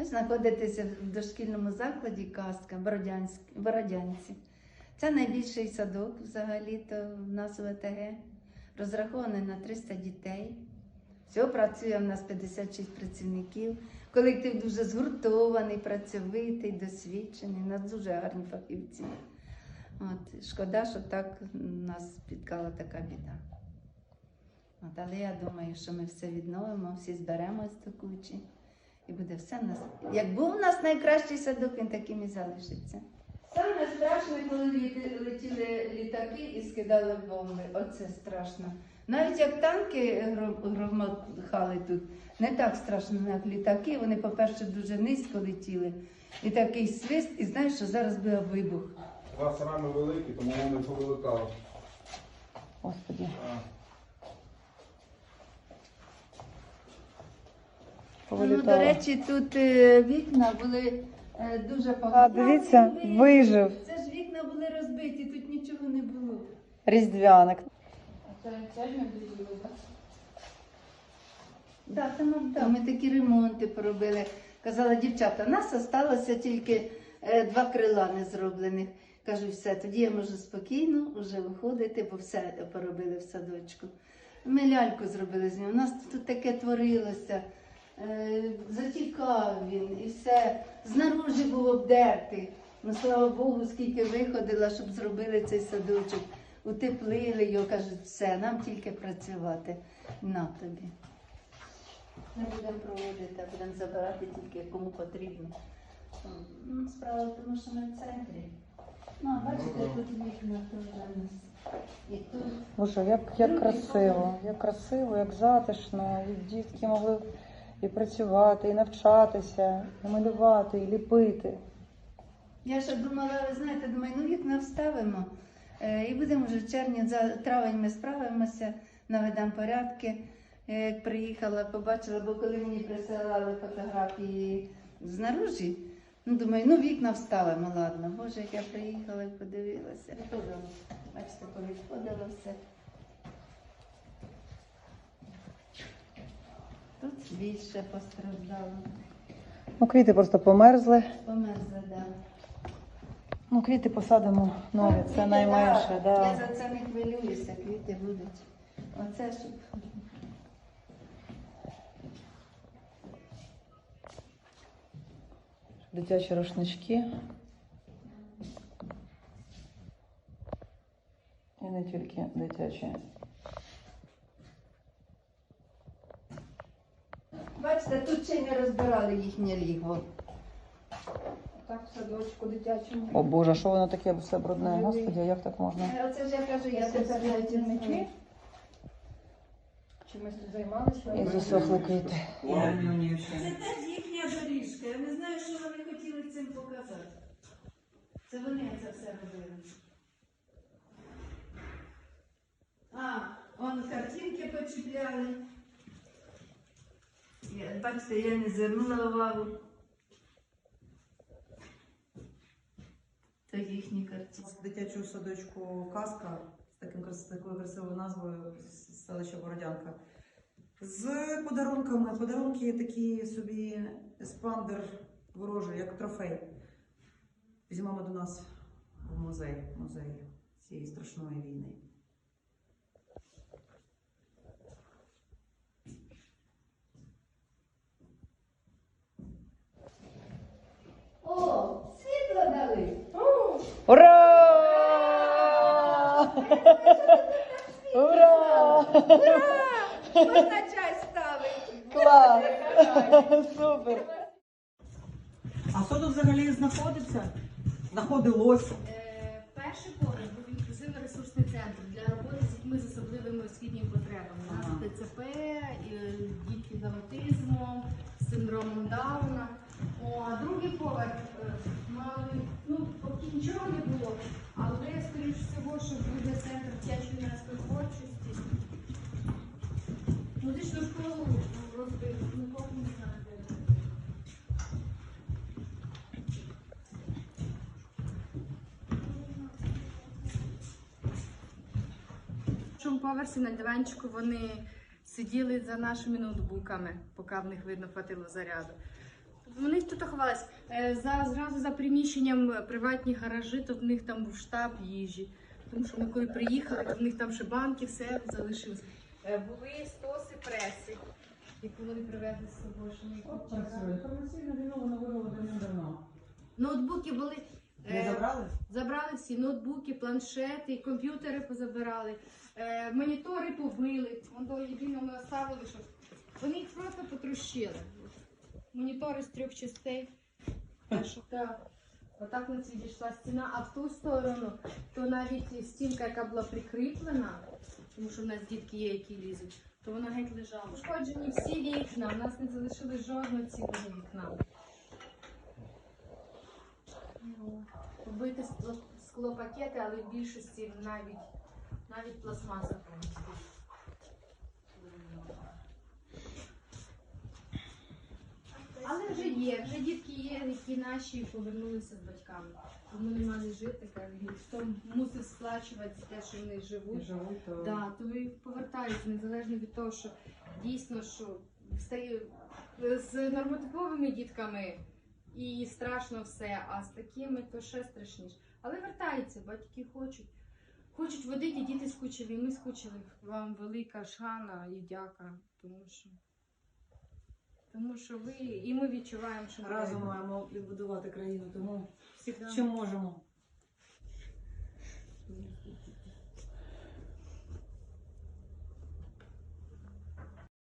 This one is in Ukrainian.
Ви знаходитеся в дошкільному закладі Казка в Бородянці. Це найбільший садок взагалі-то в нас в ОТГ. Розрахований на 300 дітей. Всього працює в нас 56 працівників. Колектив дуже згуртований, працьовитий, досвідчений. У нас дуже гарні фахівці. От, шкода, що так нас спіткала така біда. От, але я думаю, що ми все відновимо, всі зберемось до кучі. І буде все в нас. Як був у нас найкращий садок, він таким і залишиться. Саме страшне, коли летіли літаки і скидали бомби. Оце страшно. Навіть як танки гро- громахали тут, не так страшно, як літаки. Вони, по-перше, дуже низько летіли. І такий свист, і знаєш, що зараз буде вибух. У вас рами великі, тому вони повиликали. Господи. Ну, до речі, тут е, вікна були е, дуже погані. А, дивіться, вижив. Це ж вікна були розбиті, тут нічого не було. Різдвяник. А це сьогодні дуже було, так? Так, це нам так. Ми такі ремонти поробили. Казала дівчата, у нас залишилося тільки е, два крила не зроблених. Кажу, все, тоді я можу спокійно вже виходити, бо все поробили в садочку. Ми ляльку зробили з нього. У нас тут таке творилося. Е, Затікав він і все. Знаружі був обдертий. Ну, слава Богу, скільки виходила, щоб зробили цей садочок. Утеплили його, кажуть, все, нам тільки працювати. На тобі. Не будемо проводити, а будемо забирати тільки кому потрібно. Ну, Справа в тому, що ми в центрі. Ну, а бачите, тут вікна нас. І тут. Боже, як, як красиво, як красиво, як затишно. І дітки могли і працювати, і навчатися, і малювати, і ліпити. Я ще думала, ви знаєте, думаю, ну вікна вставимо. Е, і будемо вже в червні, за травень ми справимося, наведемо порядки. Е, Як приїхала, побачила, бо коли мені присилали фотографії знаружі, ну думаю, ну вікна вставимо, ладно. Боже, як я приїхала і подивилася. Бачите, повідходило все. Тут більше постраждало. Ну, квіти просто померзли. Померзла, да. Ну, квіти посадимо нові, це Квіти, найменше. да. Я за це не хвилююся, квіти будуть. Оце щоб. Дитячі рушнички. І не тільки дитячі. Бачите, тут ще й не розбирали їхнє лігво. Так, в садочку дитячому. О Боже, що воно таке все брудне? Господи, а як так можна? Е, Оце ж я кажу, я Я тепер навіть не знаю. Чимось тут займалися? І засохли квіти. Це теж їхня доріжка. Я не знаю, що вони хотіли цим показати. Це вони це все робили. А, он картинки почіпляли. Бачите, я не звернула увагу. Це їхні картинки. з дитячого садочку Казка з таким такою красивою назвою селища Бородянка. З подарунками. Подарунки такі собі еспандер ворожий, як трофей. Візьмемо до нас в музей, музей цієї страшної війни. О, світло дали! Ура! Ура! Можна чай ставити. Клас! Супер! А що тут взагалі знаходиться? Знаходилось. Е, Перший поверх був інклюзивно-ресурсний центр для роботи з дітьми з особливими освітніми потребами. У нас. ТЦП, е, дітки з аутизмом, з синдромом Дауна. О, а другий поверх е, мали, ну, поки нічого не було, але скоріш всього, що буде центр дитячої юнацької творчості. Музичну школу розбили, ну поки не знаю. де. На першому поверсі на диванчику вони сиділи за нашими ноутбуками, поки в них видно хватило заряду. Вони тут ховались. Е, За, зразу за приміщенням приватні гаражі, то в них там був штаб їжі. Тому що ми коли приїхали, то в них там ще банки, все залишилось. Е, Були стоси преси, яку вони привезли з собою. Що ми їх відчинили. Інформаційну війну воно вивело давно. Ноутбуки були. Не е, забрали? Забрали всі ноутбуки, планшети, комп'ютери позабирали, е, монітори побили. Вон до єдиного ми оставили, що вони їх просто потрощили. Монітори з трьох частей. Отак у нас відійшла стіна, а в ту сторону, то навіть стінка, яка була прикріплена, тому що в нас дітки є, які лізуть, то вона геть лежала. Пошкоджені всі вікна, в нас не залишилось жодного цілого вікна. Ну, Побити скло- склопакети, але в більшості навіть, навіть пластмаса повністю. Але вже є, вже дітки є, які наші повернулися з батьками. Тому не мали жити, кажуть, хто мусив сплачувати за те, що вони живуть. Живуть, то... Да, то і повертаються незалежно від того, що дійсно що стає з нормотиповими дітками і страшно все, а з такими то ще страшніше. Але вертаються, батьки хочуть. Хочуть водити, діти скучили, і ми скучили. Вам велика шана і дяка, тому що. Тому що ви і ми відчуваємо, що ми Разом маємо відбудувати країну, тому всіх Да. чим можемо.